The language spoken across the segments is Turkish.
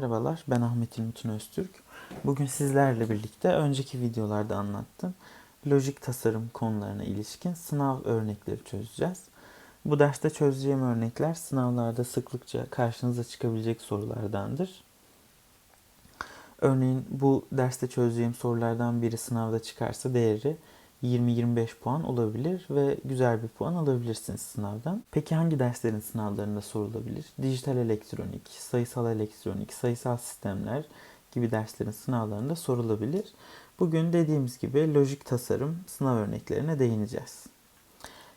Merhabalar, ben Ahmet İlmutun Öztürk. Bugün sizlerle birlikte önceki videolarda anlattığım lojik tasarım konularına ilişkin sınav örnekleri çözeceğiz. Bu derste çözeceğim örnekler sınavlarda sıklıkça karşınıza çıkabilecek sorulardandır. Örneğin bu derste çözeceğim sorulardan biri sınavda çıkarsa değeri 20-25 puan olabilir ve güzel bir puan alabilirsiniz sınavdan. Peki hangi derslerin sınavlarında sorulabilir? Dijital elektronik, sayısal elektronik, sayısal sistemler gibi derslerin sınavlarında sorulabilir. Bugün dediğimiz gibi lojik tasarım sınav örneklerine değineceğiz.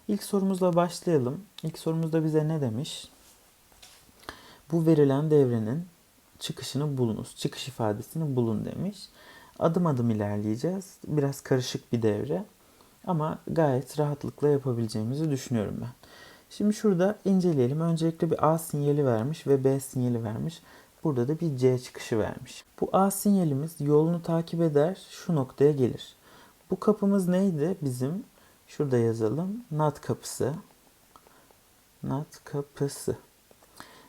İlk sorumuzla başlayalım. İlk sorumuzda bize ne demiş? Bu verilen devrenin çıkışını bulunuz. Çıkış ifadesini bulun demiş. Adım adım ilerleyeceğiz. Biraz karışık bir devre. Ama gayet rahatlıkla yapabileceğimizi düşünüyorum ben. Şimdi şurada inceleyelim. Öncelikle bir A sinyali vermiş ve B sinyali vermiş. Burada da bir C çıkışı vermiş. Bu A sinyalimiz yolunu takip eder, şu noktaya gelir. Bu kapımız neydi? Bizim şurada yazalım. NAT kapısı. NAT kapısı.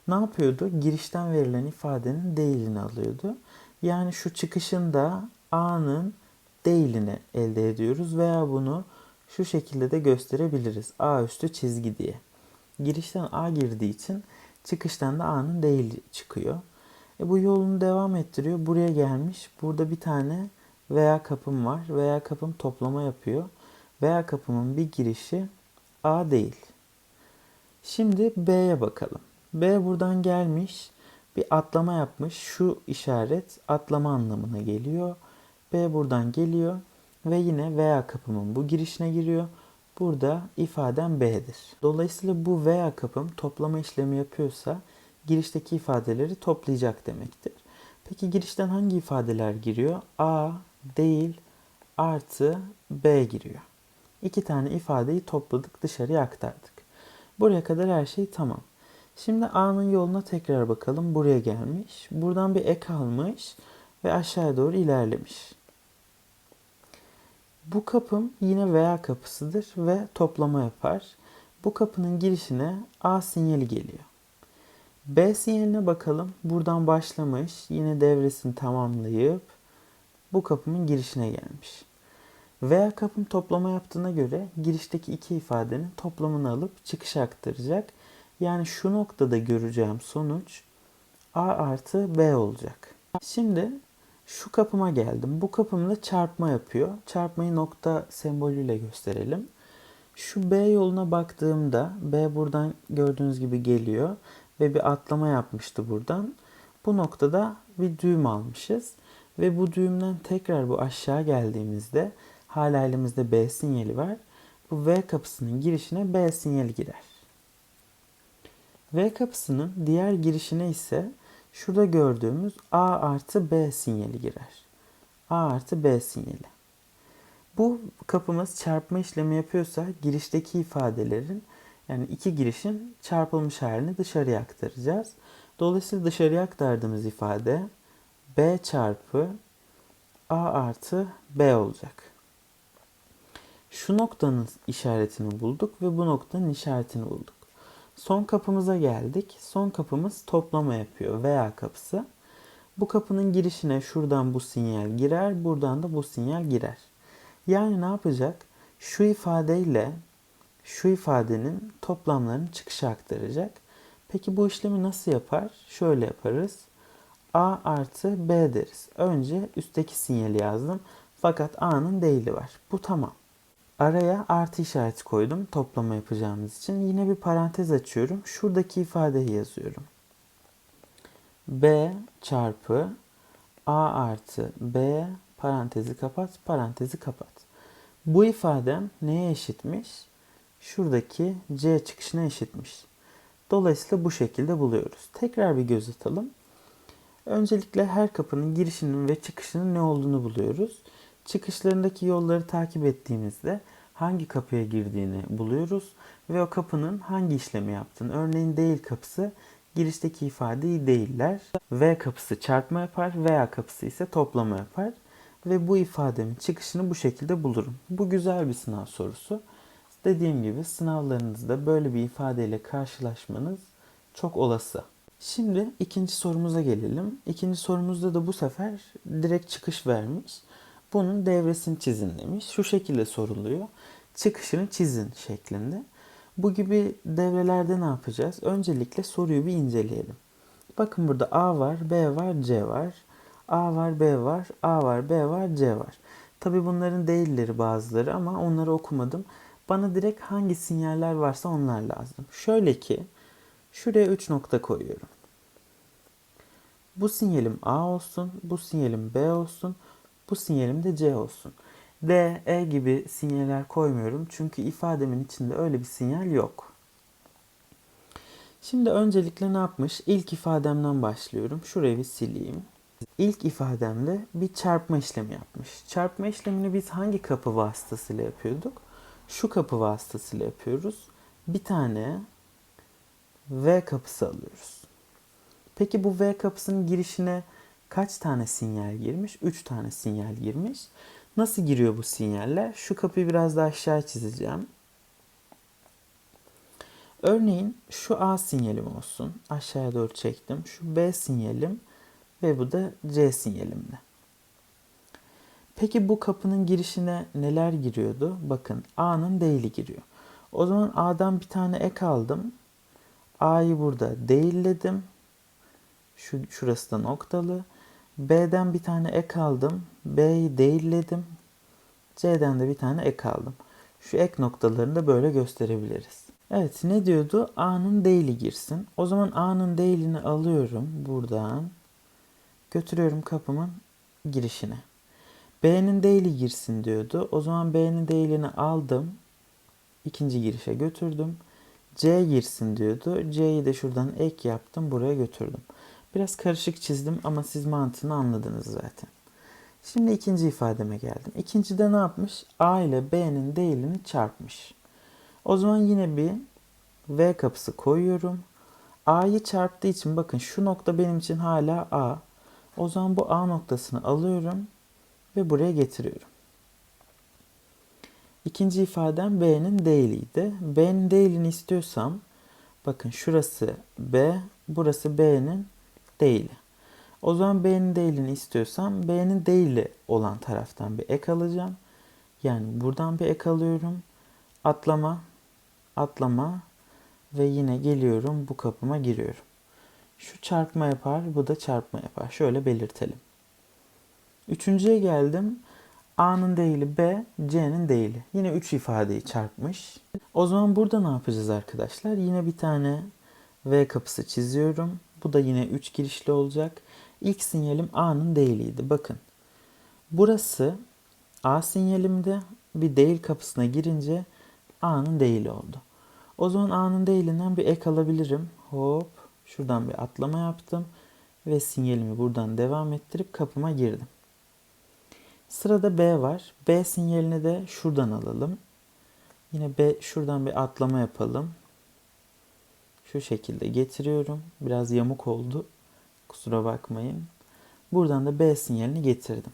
Ne yapıyordu? Girişten verilen ifadenin değilini alıyordu. Yani şu çıkışında A'nın değilini elde ediyoruz veya bunu şu şekilde de gösterebiliriz. A üstü çizgi diye. Girişten A girdiği için çıkıştan da A'nın değil çıkıyor. E bu yolunu devam ettiriyor. Buraya gelmiş. Burada bir tane veya kapım var. Veya kapım toplama yapıyor. Veya kapımın bir girişi A değil. Şimdi B'ye bakalım. B buradan gelmiş. Bir atlama yapmış. Şu işaret atlama anlamına geliyor. B buradan geliyor ve yine veya kapımın bu girişine giriyor. Burada ifadem B'dir. Dolayısıyla bu veya kapım toplama işlemi yapıyorsa girişteki ifadeleri toplayacak demektir. Peki girişten hangi ifadeler giriyor? A değil artı B giriyor. İki tane ifadeyi topladık dışarıya aktardık. Buraya kadar her şey tamam. Şimdi A'nın yoluna tekrar bakalım. Buraya gelmiş. Buradan bir ek almış ve aşağıya doğru ilerlemiş. Bu kapım yine veya kapısıdır ve toplama yapar. Bu kapının girişine A sinyali geliyor. B sinyaline bakalım. Buradan başlamış. Yine devresini tamamlayıp bu kapımın girişine gelmiş. Veya kapım toplama yaptığına göre girişteki iki ifadenin toplamını alıp çıkışa aktaracak. Yani şu noktada göreceğim sonuç A artı B olacak. Şimdi şu kapıma geldim. Bu kapımda çarpma yapıyor. Çarpmayı nokta sembolüyle gösterelim. Şu B yoluna baktığımda B buradan gördüğünüz gibi geliyor ve bir atlama yapmıştı buradan. Bu noktada bir düğüm almışız ve bu düğümden tekrar bu aşağı geldiğimizde hala elimizde B sinyali var. Bu V kapısının girişine B sinyali girer. V kapısının diğer girişine ise Şurada gördüğümüz A artı B sinyali girer. A artı B sinyali. Bu kapımız çarpma işlemi yapıyorsa girişteki ifadelerin yani iki girişin çarpılmış halini dışarıya aktaracağız. Dolayısıyla dışarıya aktardığımız ifade B çarpı A artı B olacak. Şu noktanın işaretini bulduk ve bu noktanın işaretini bulduk. Son kapımıza geldik. Son kapımız toplama yapıyor veya kapısı. Bu kapının girişine şuradan bu sinyal girer, buradan da bu sinyal girer. Yani ne yapacak? Şu ifadeyle şu ifadenin toplamlarını çıkışa aktaracak. Peki bu işlemi nasıl yapar? Şöyle yaparız. A artı B deriz. Önce üstteki sinyali yazdım. Fakat A'nın değili var. Bu tamam. Araya artı işareti koydum toplama yapacağımız için. Yine bir parantez açıyorum. Şuradaki ifadeyi yazıyorum. B çarpı A artı B parantezi kapat, parantezi kapat. Bu ifadem neye eşitmiş? Şuradaki C çıkışına eşitmiş. Dolayısıyla bu şekilde buluyoruz. Tekrar bir göz atalım. Öncelikle her kapının girişinin ve çıkışının ne olduğunu buluyoruz çıkışlarındaki yolları takip ettiğimizde hangi kapıya girdiğini buluyoruz ve o kapının hangi işlemi yaptığını. Örneğin değil kapısı girişteki ifadeyi değiller. V kapısı çarpma yapar, veya kapısı ise toplama yapar. Ve bu ifademin çıkışını bu şekilde bulurum. Bu güzel bir sınav sorusu. Dediğim gibi sınavlarınızda böyle bir ifadeyle karşılaşmanız çok olası. Şimdi ikinci sorumuza gelelim. İkinci sorumuzda da bu sefer direkt çıkış vermiş. Bunun devresini çizin demiş. Şu şekilde soruluyor. Çıkışını çizin şeklinde. Bu gibi devrelerde ne yapacağız? Öncelikle soruyu bir inceleyelim. Bakın burada A var, B var, C var. A var, B var, A var, B var, C var. Tabi bunların değilleri bazıları ama onları okumadım. Bana direkt hangi sinyaller varsa onlar lazım. Şöyle ki şuraya 3 nokta koyuyorum. Bu sinyalim A olsun, bu sinyalim B olsun, bu sinyalim de C olsun. D, E gibi sinyaller koymuyorum çünkü ifademin içinde öyle bir sinyal yok. Şimdi öncelikle ne yapmış? İlk ifademden başlıyorum. Şurayı bir sileyim. İlk ifademde bir çarpma işlemi yapmış. Çarpma işlemini biz hangi kapı vasıtasıyla yapıyorduk? Şu kapı vasıtasıyla yapıyoruz. Bir tane V kapısı alıyoruz. Peki bu V kapısının girişine kaç tane sinyal girmiş? 3 tane sinyal girmiş. Nasıl giriyor bu sinyaller? Şu kapıyı biraz daha aşağı çizeceğim. Örneğin şu A sinyalim olsun. Aşağıya doğru çektim. Şu B sinyalim ve bu da C sinyalimde. Peki bu kapının girişine neler giriyordu? Bakın A'nın değili giriyor. O zaman A'dan bir tane ek aldım. A'yı burada değilledim. Şu, şurası da noktalı. B'den bir tane ek aldım. B'yi değilledim. C'den de bir tane ek aldım. Şu ek noktalarını da böyle gösterebiliriz. Evet ne diyordu? A'nın değili girsin. O zaman A'nın değilini alıyorum buradan. Götürüyorum kapımın girişine. B'nin değili girsin diyordu. O zaman B'nin değilini aldım. ikinci girişe götürdüm. C girsin diyordu. C'yi de şuradan ek yaptım. Buraya götürdüm. Biraz karışık çizdim ama siz mantığını anladınız zaten. Şimdi ikinci ifademe geldim. İkincide ne yapmış? A ile B'nin değilini çarpmış. O zaman yine bir V kapısı koyuyorum. A'yı çarptığı için bakın şu nokta benim için hala A. O zaman bu A noktasını alıyorum ve buraya getiriyorum. İkinci ifadem B'nin değiliydi. B'nin değilini istiyorsam bakın şurası B, burası B'nin değili. O zaman B'nin değilini istiyorsam B'nin değili olan taraftan bir ek alacağım. Yani buradan bir ek alıyorum. Atlama, atlama ve yine geliyorum bu kapıma giriyorum. Şu çarpma yapar, bu da çarpma yapar. Şöyle belirtelim. Üçüncüye geldim. A'nın değili B, C'nin değili. Yine 3 ifadeyi çarpmış. O zaman burada ne yapacağız arkadaşlar? Yine bir tane V kapısı çiziyorum. Bu da yine 3 girişli olacak. İlk sinyalim A'nın değiliydi. Bakın. Burası A sinyalimde bir değil kapısına girince A'nın değili oldu. O zaman A'nın değilinden bir ek alabilirim. Hop. Şuradan bir atlama yaptım. Ve sinyalimi buradan devam ettirip kapıma girdim. Sırada B var. B sinyalini de şuradan alalım. Yine B şuradan bir atlama yapalım. Şu şekilde getiriyorum. Biraz yamuk oldu. Kusura bakmayın. Buradan da B sinyalini getirdim.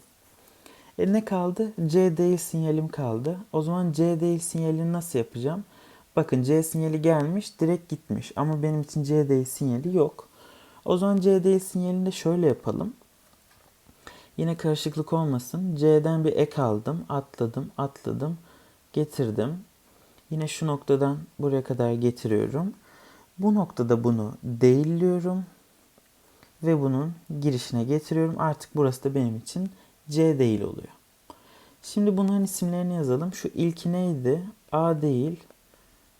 E ne kaldı? C değil sinyalim kaldı. O zaman C değil sinyalini nasıl yapacağım? Bakın C sinyali gelmiş, direkt gitmiş. Ama benim için C değil sinyali yok. O zaman C değil sinyalini de şöyle yapalım. Yine karışıklık olmasın. C'den bir ek aldım, atladım, atladım, getirdim. Yine şu noktadan buraya kadar getiriyorum. Bu noktada bunu değilliyorum ve bunun girişine getiriyorum. Artık burası da benim için C değil oluyor. Şimdi bunların isimlerini yazalım. Şu ilki neydi? A değil,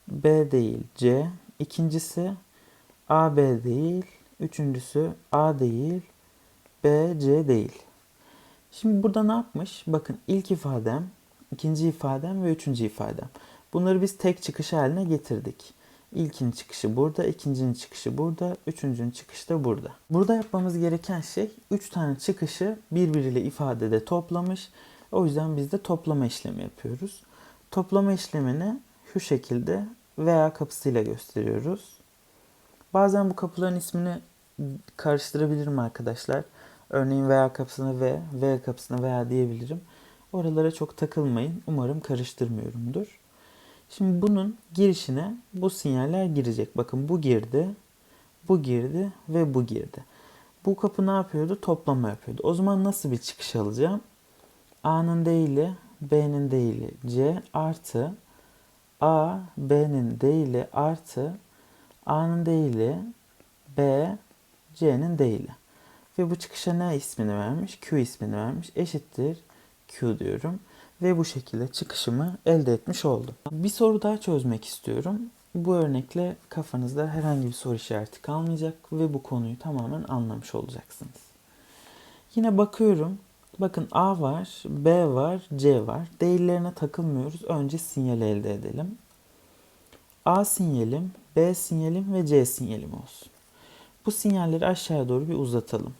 B değil, C. İkincisi A, B değil. Üçüncüsü A değil, B, C değil. Şimdi burada ne yapmış? Bakın ilk ifadem, ikinci ifadem ve üçüncü ifadem. Bunları biz tek çıkış haline getirdik. İlkin çıkışı burada, ikincinin çıkışı burada, üçüncünün çıkışı da burada. Burada yapmamız gereken şey 3 tane çıkışı birbiriyle ifadede toplamış. O yüzden biz de toplama işlemi yapıyoruz. Toplama işlemini şu şekilde veya kapısıyla gösteriyoruz. Bazen bu kapıların ismini karıştırabilirim arkadaşlar. Örneğin veya kapısına V, V kapısına veya diyebilirim. Oralara çok takılmayın. Umarım karıştırmıyorumdur. Şimdi bunun girişine bu sinyaller girecek. Bakın bu girdi. bu girdi ve bu girdi. Bu kapı ne yapıyordu? Toplama yapıyordu. O zaman nasıl bir çıkış alacağım? A'nın değili, B'nin değili C artı A, B'nin değili artı A'nın değili B, C'nin değili. Ve bu çıkışa ne ismini vermiş? Q ismini vermiş. Eşittir Q diyorum. Ve bu şekilde çıkışımı elde etmiş oldum. Bir soru daha çözmek istiyorum. Bu örnekle kafanızda herhangi bir soru işareti kalmayacak ve bu konuyu tamamen anlamış olacaksınız. Yine bakıyorum. Bakın A var, B var, C var. Değillerine takılmıyoruz. Önce sinyal elde edelim. A sinyalim, B sinyalim ve C sinyalim olsun. Bu sinyalleri aşağıya doğru bir uzatalım.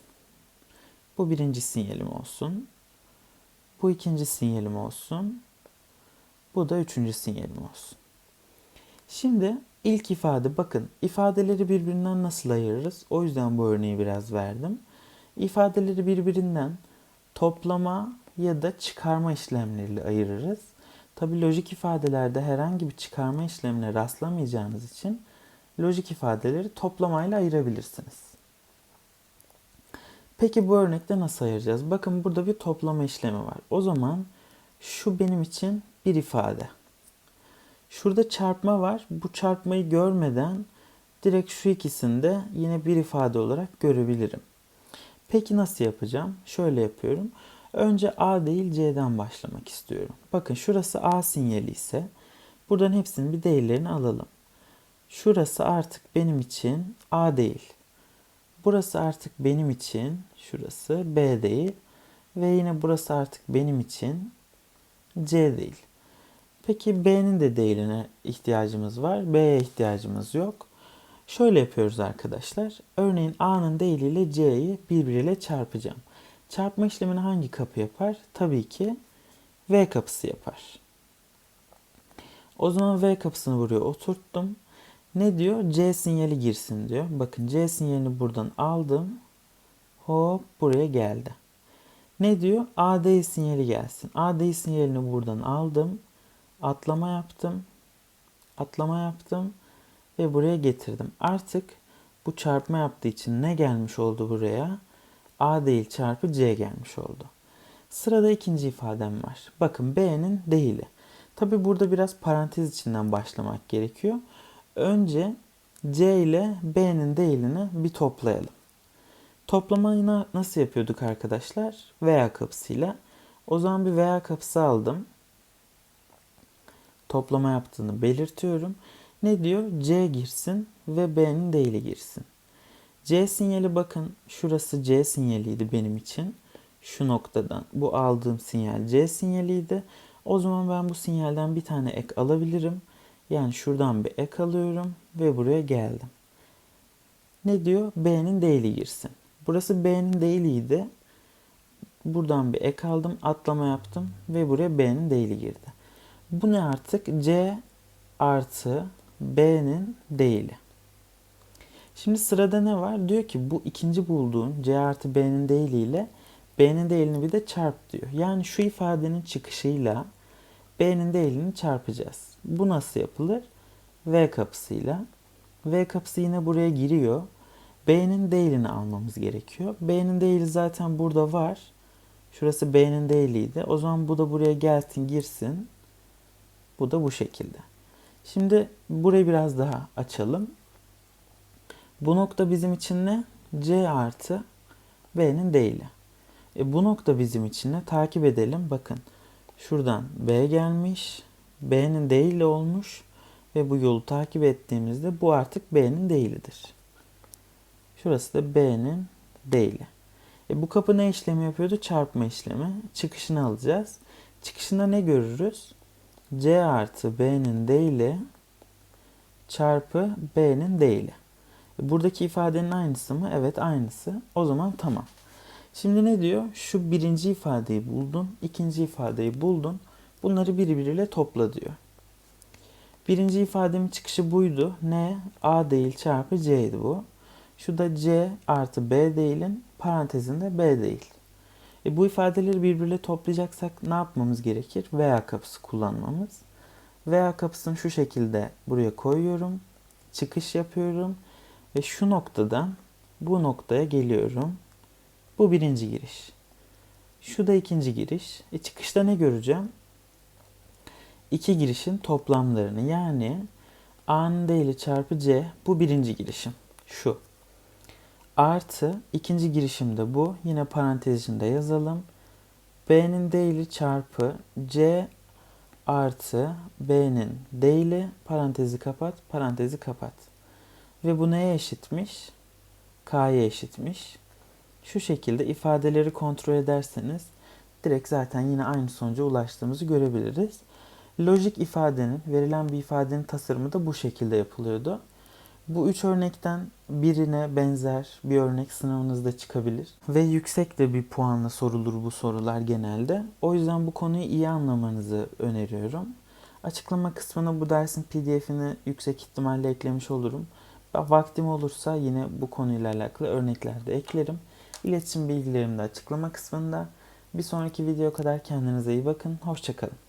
Bu birinci sinyalim olsun. Bu ikinci sinyalim olsun. Bu da üçüncü sinyalim olsun. Şimdi ilk ifade bakın ifadeleri birbirinden nasıl ayırırız? O yüzden bu örneği biraz verdim. İfadeleri birbirinden toplama ya da çıkarma işlemleriyle ayırırız. Tabi lojik ifadelerde herhangi bir çıkarma işlemine rastlamayacağınız için lojik ifadeleri toplamayla ayırabilirsiniz. Peki bu örnekte nasıl ayıracağız? Bakın burada bir toplama işlemi var. O zaman şu benim için bir ifade. Şurada çarpma var. Bu çarpmayı görmeden direkt şu ikisini de yine bir ifade olarak görebilirim. Peki nasıl yapacağım? Şöyle yapıyorum. Önce A değil C'den başlamak istiyorum. Bakın şurası A sinyali ise buradan hepsinin bir değerlerini alalım. Şurası artık benim için A değil. Burası artık benim için şurası B değil. Ve yine burası artık benim için C değil. Peki B'nin de değerine ihtiyacımız var. B'ye ihtiyacımız yok. Şöyle yapıyoruz arkadaşlar. Örneğin A'nın değeriyle C'yi birbiriyle çarpacağım. Çarpma işlemini hangi kapı yapar? Tabii ki V kapısı yapar. O zaman V kapısını buraya oturttum. Ne diyor? C sinyali girsin diyor. Bakın C sinyalini buradan aldım. Hop buraya geldi. Ne diyor? AD sinyali gelsin. AD sinyalini buradan aldım. Atlama yaptım. Atlama yaptım. Ve buraya getirdim. Artık bu çarpma yaptığı için ne gelmiş oldu buraya? A değil çarpı C gelmiş oldu. Sırada ikinci ifadem var. Bakın B'nin değili. Tabi burada biraz parantez içinden başlamak gerekiyor. Önce C ile B'nin değilini bir toplayalım. Toplamayı nasıl yapıyorduk arkadaşlar? Veya kapısıyla. O zaman bir veya kapısı aldım. Toplama yaptığını belirtiyorum. Ne diyor? C girsin ve B'nin değili girsin. C sinyali bakın şurası C sinyaliydi benim için. Şu noktadan bu aldığım sinyal C sinyaliydi. O zaman ben bu sinyalden bir tane ek alabilirim. Yani şuradan bir ek alıyorum ve buraya geldim. Ne diyor? B'nin değili girsin. Burası B'nin değiliydi. Buradan bir ek aldım, atlama yaptım ve buraya B'nin değili girdi. Bu ne artık? C artı B'nin değili. Şimdi sırada ne var? Diyor ki bu ikinci bulduğun C artı B'nin değiliyle B'nin değilini bir de çarp diyor. Yani şu ifadenin çıkışıyla B'nin değilini çarpacağız. Bu nasıl yapılır? V kapısıyla. V kapısı yine buraya giriyor. B'nin değilini almamız gerekiyor. B'nin değili zaten burada var. Şurası B'nin değiliydi. O zaman bu da buraya gelsin girsin. Bu da bu şekilde. Şimdi burayı biraz daha açalım. Bu nokta bizim için ne? C artı B'nin değili. E bu nokta bizim için ne? Takip edelim. Bakın şuradan B gelmiş. B'nin değili olmuş. Ve bu yolu takip ettiğimizde bu artık B'nin değilidir. Şurası da B'nin değili. E bu kapı ne işlemi yapıyordu? Çarpma işlemi. Çıkışını alacağız. Çıkışında ne görürüz? C artı B'nin değili çarpı B'nin değili. E buradaki ifadenin aynısı mı? Evet aynısı. O zaman tamam. Şimdi ne diyor? Şu birinci ifadeyi buldun, ikinci ifadeyi buldun. Bunları birbiriyle topla diyor. Birinci ifademin çıkışı buydu. Ne? A değil çarpı C'ydi bu. Şu da C artı B değilin parantezinde B değil. E bu ifadeleri birbiriyle toplayacaksak ne yapmamız gerekir? Veya kapısı kullanmamız. Veya kapısını şu şekilde buraya koyuyorum. Çıkış yapıyorum. Ve şu noktadan bu noktaya geliyorum. Bu birinci giriş. Şu da ikinci giriş. E çıkışta ne göreceğim? İki girişin toplamlarını yani A'nın değili çarpı C bu birinci girişim. Şu. Artı ikinci girişim de bu. Yine parantez içinde yazalım. B'nin değili çarpı C artı B'nin değili parantezi kapat, parantezi kapat. Ve bu neye eşitmiş? K'ya eşitmiş. Şu şekilde ifadeleri kontrol ederseniz direkt zaten yine aynı sonuca ulaştığımızı görebiliriz. Lojik ifadenin, verilen bir ifadenin tasarımı da bu şekilde yapılıyordu. Bu üç örnekten birine benzer bir örnek sınavınızda çıkabilir. Ve yüksek de bir puanla sorulur bu sorular genelde. O yüzden bu konuyu iyi anlamanızı öneriyorum. Açıklama kısmına bu dersin pdf'ini yüksek ihtimalle eklemiş olurum. Vaktim olursa yine bu konuyla alakalı örnekler de eklerim. İletişim bilgilerim de açıklama kısmında. Bir sonraki video kadar kendinize iyi bakın. Hoşçakalın.